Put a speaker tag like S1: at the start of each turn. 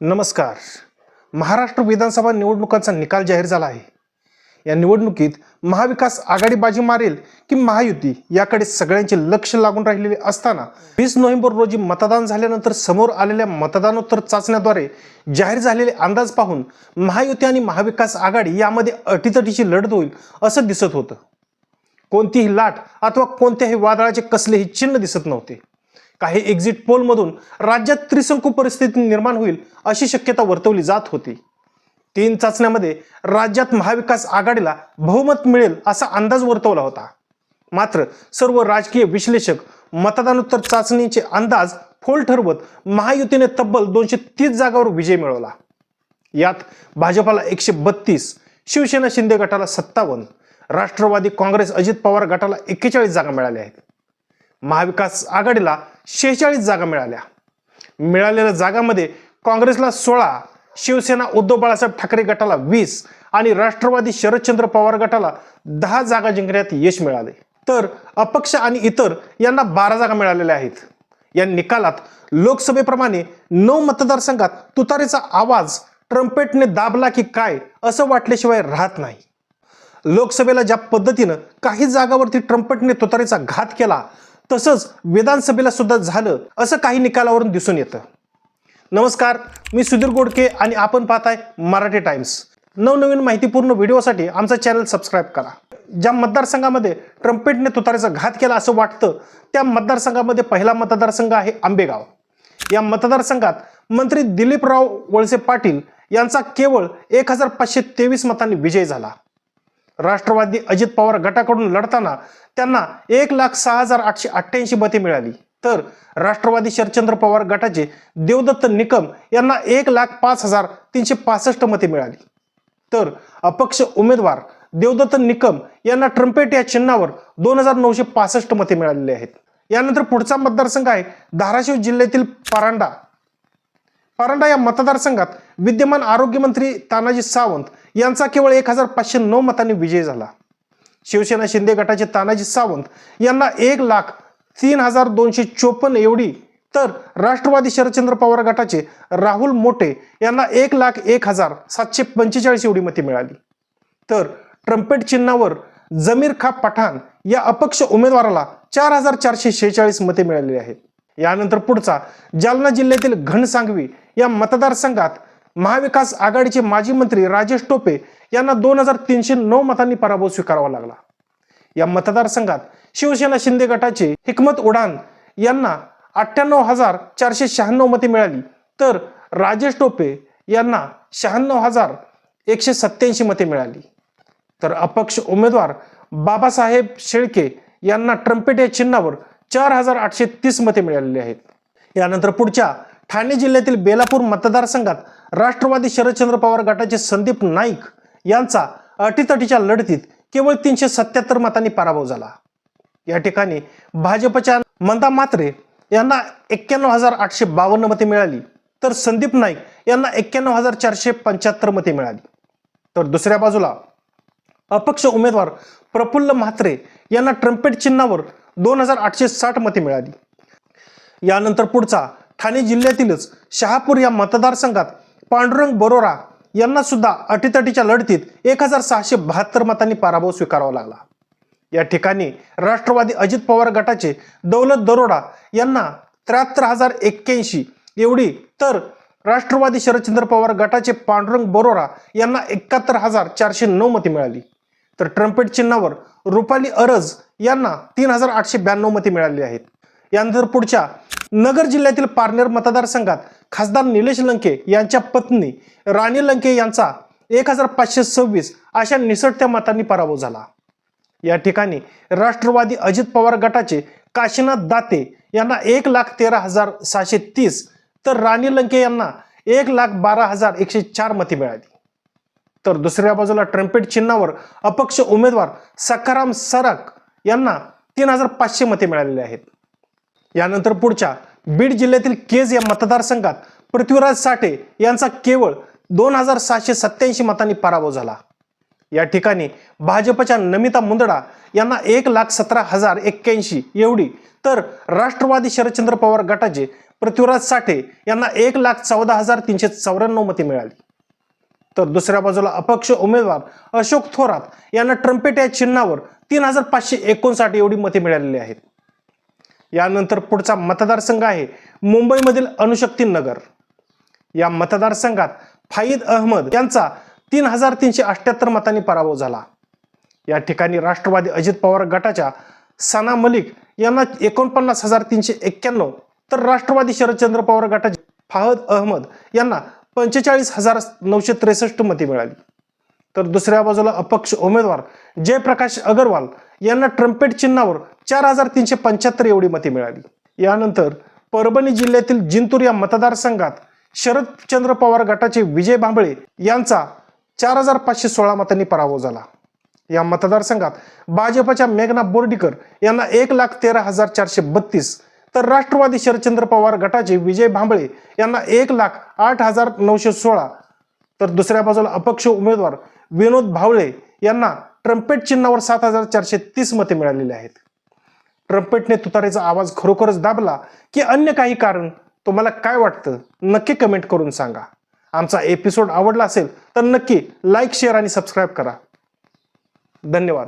S1: नमस्कार. महाराष्ट्र विधानसभा निवडणुकांचा निकाल जाहीर झाला आहे. या निवडणुकीत महाविकास आघाडी बाजी मारेल की महायुती याकडे सगळ्यांचे लक्ष लागून राहिलेले असताना वीस नोव्हेंबर रोजी मतदान झाल्यानंतर समोर आलेल्या मतदानोत्तर चाचण्याद्वारे जाहीर झालेले अंदाज पाहून महायुती आणि महाविकास आघाडी यामध्ये अटीतटीची लढत होईल असं दिसत होतं. कोणतीही लाट अथवा कोणत्याही वादळाचे कसलेही चिन्ह दिसत नव्हते. काही एक्झिट पोलमधून राज्यात त्रिशंकू परिस्थिती निर्माण होईल अशी शक्यता वर्तवली जात होती. तीन चाचण्यामध्ये राज्यात महाविकास आघाडीला बहुमत मिळेल असा अंदाज वर्तवला होता. मात्र सर्व राजकीय विश्लेषक मतदानोत्तर चाचणीचे अंदाज फोल ठरवत महायुतीने तब्बल दोनशे तीस जागावर विजय मिळवला. यात भाजपाला एकशे बत्तीस शिवसेना शिंदे गटाला सत्तावन्न राष्ट्रवादी काँग्रेस अजित पवार गटाला एक्केचाळीस जागा मिळाल्या आहेत. महाविकास आघाडीला शेहेचाळीस जागा मिळाल्या. मिळालेल्या जागामध्ये काँग्रेसला सोळा शिवसेना उद्धव बाळासाहेब ठाकरे गटाला वीस आणि राष्ट्रवादी शरदचंद्र पवार गटाला दहा जागा जिंकण्यात यश मिळाले. तर अपक्ष आणि इतर यांना बारा जागा मिळालेल्या आहेत. या निकालात लोकसभेप्रमाणे नऊ मतदारसंघात तुतारीचा आवाज ट्रम्पेटने दाबला की काय असं वाटल्याशिवाय राहत नाही. लोकसभेला ज्या पद्धतीनं काही जागावरती ट्रम्पेटने तुतारीचा घात केला तसंच विधानसभेला सुद्धा झालं असं काही निकालावरून दिसून येतं. नमस्कार मी सुधीर गोडके आणि आपण पाहताय मराठी टाइम्स. नवनवीन माहितीपूर्ण व्हिडिओसाठी आमचा चॅनल सबस्क्राईब करा. ज्या मतदारसंघामध्ये ट्रम्पेटने तुतारीचा घात केला असं वाटतं त्या मतदारसंघामध्ये पहिला मतदारसंघ आहे आंबेगाव. या मतदारसंघात मंत्री दिलीपराव वळसे पाटील यांचा केवळ एक हजार पाचशे तेवीस मतांनी विजय झाला. राष्ट्रवादी अजित पवार गटाकडून लढताना त्यांना एक लाख सहा हजार आठशे अठ्ठ्याऐंशी मते मिळाली. तर राष्ट्रवादी शरचंद्र पवार गटाचे देवदत्त निकम यांना एक लाख पाच हजार तीनशे पासष्ट मते मिळाली. तर अपक्ष उमेदवार देवदत्त निकम यांना ट्रम्पेट या चिन्हावर दोन हजार नऊशे पासष्ट मते मिळालेली आहेत. यानंतर पुढचा मतदारसंघ आहे धाराशिव जिल्ह्यातील परांडा. परांडा या मतदारसंघात विद्यमान आरोग्यमंत्री तानाजी सावंत यांचा केवळ एक हजार पाचशे नऊ मतांनी विजय झाला. शिवसेना शिंदे गटाचे तानाजी सावंत यांना एक लाख तीन हजार दोनशे चोपन्न एवढी तर राष्ट्रवादी शरदचंद्र पवार गटाचे राहुल मोटे यांना एक लाख एक हजार सातशे पंचेचाळीस एवढी मते मिळाली. तर ट्रम्पेट चिन्हावर जमीर खा पठाण या अपक्ष उमेदवाराला चार हजार चारशे शेहेचाळीस मते मिळालेली आहेत. यानंतर पुढचा जालना जिल्ह्यातील घनसांगवी या मतदारसंघात महाविकास आघाडीचे माजी मंत्री राजेश टोपे यांना दोन हजार तीनशे नऊ मतांनी पराभव स्वीकारावा लागला. या मतदारसंघात शिवसेना शिंदे गटाचे हिकमत उडान यांना अठ्ठ्याण्णव हजार चारशे शहाण्णव मते मिळाली. तर राजेश टोपे यांना शहाण्णव हजार एकशे सत्याऐंशी मते मिळाली. तर अपक्ष उमेदवार बाबासाहेब शेळके यांना ट्रम्पेट या चिन्हावर चार हजार आठशे तीस मते मिळालेली आहेत. यानंतर पुढच्या ठाणे जिल्ह्यातील बेलापूर मतदारसंघात राष्ट्रवादी शरदचंद्र पवार गटाचे संदीप नाईक यांचा अटीतटीच्या लढतीत केवळ तीनशे सत्याहत्तर मतांनी पराभव झाला. या ठिकाणी भाजपच्या मंदा मात्रे यांना एक्क्याण्णव हजार आठशे बावन्न मते मिळाली तर संदीप नाईक यांना एक्क्याण्णव हजार चारशे पंच्याहत्तर मते मिळाली. तर दुसऱ्या बाजूला अपक्ष उमेदवार प्रफुल्ल म्हात्रे यांना ट्रम्पेट चिन्हावर दोन हजार आठशे साठ मते मिळाली. यानंतर पुढचा ठाणे जिल्ह्यातीलच शहापूर या मतदारसंघात पांडुरंग बरोरा यांना सुद्धा अटीतटीच्या लढतीत एक हजार सहाशे बहात्तर मतांनी पराभव स्वीकारावा लागला. या ठिकाणी राष्ट्रवादी अजित पवार गटाचे दौलत दरोडा यांना त्र्याहत्तर हजार एक्क्याऐंशी एवढी तर राष्ट्रवादी शरदचंद्र पवार गटाचे पांडुरंग बरोरा यांना एकाहत्तर हजार चारशे नऊ मते मिळाली. तर ट्रम्पेट चिन्हावर रुपाली अरज यांना तीन हजार आठशे ब्याण्णव मते मिळाली आहेत. यानंतर पुढच्या नगर जिल्ह्यातील पारनेर मतदारसंघात खासदार निलेश लंके यांच्या पत्नी राणी लंके यांचा एक हजार पाचशे सव्वीस अशा निसटत्या मतांनी पराभव झाला. या ठिकाणी राष्ट्रवादी अजित पवार गटाचे काशीनाथ दाते यांना एक लाख तेरा हजार सहाशे तीस तर राणी लंके यांना एक लाख बारा हजार एकशे चार मते मिळाली. तर दुसऱ्या बाजूला ट्रम्पेट चिन्हावर अपक्ष उमेदवार सखाराम सरक यांना तीन हजार पाचशे मते मिळालेली आहेत. यानंतर पुढच्या बीड जिल्ह्यातील केज या मतदारसंघात पृथ्वीराज साठे यांचा केवळ दोन हजार सहाशे सत्याऐंशी मतांनी पराभव झाला. या ठिकाणी भाजपच्या नमिता मुंदडा यांना एक लाख सतरा हजार एक्क्याऐंशी एवढी तर राष्ट्रवादी शरदचंद्र पवार गटाचे पृथ्वीराज साठे यांना एक लाख चौदा हजार तीनशे चौऱ्याण्णव मते मिळाली. तर दुसऱ्या बाजूला अपक्ष उमेदवार अशोक थोरात यांना ट्रम्पेट या चिन्हावर तीन हजार पाचशे एकोणसाठ एवढी मते मिळालेली आहेत. यानंतर पुढचा मतदारसंघ आहे मुंबईमधील अणुशक्ती नगर. या मतदारसंघात फाईद अहमद यांचा तीन हजार तीनशे अठ्याहत्तर मतांनी पराभव झाला. या ठिकाणी राष्ट्रवादी अजित पवार गटाच्या सना मलिक यांना एकोणपन्नास हजार तीनशे एक्क्याण्णव तर राष्ट्रवादी शरदचंद्र पवार गटाचे फाहद अहमद यांना पंचेचाळीस हजार नऊशे त्रेसष्ट मते मिळाली. तर दुसऱ्या बाजूला अपक्ष उमेदवार जयप्रकाश अगरवाल यांना ट्रम्पेट चिन्हावर चार हजार तीनशे पंच्याहत्तर एवढी मते मिळाली. यानंतर परभणी जिल्ह्यातील जिंतूर या मतदारसंघात शरदचंद्र पवार गटाचे विजय भांबळे यांचा चार हजार पाचशे सोळा मतांनी पराभव झाला. या मतदारसंघात भाजपच्या मेघना बोर्डीकर यांना एक लाख तेरा हजार चारशे बत्तीस तर राष्ट्रवादी शरदचंद्र पवार गटाचे विजय भांबळे यांना एक लाख आठ हजार नऊशे सोळा. तर दुसऱ्या बाजूला अपक्ष उमेदवार विनोद भावळे यांना ट्रम्पेट चिन्हावर सात हजार चारशे तीस मते मिळालेली आहेत. ट्रम्पेटने तुतारीचा आवाज खरोखरच दाबला की अन्य काही कारण तुम्हाला काय वाटतं? नक्की कमेंट करून सांगा. आमचा एपिसोड आवडला असेल तर नक्की लाईक शेअर आणि सबस्क्राईब करा. धन्यवाद.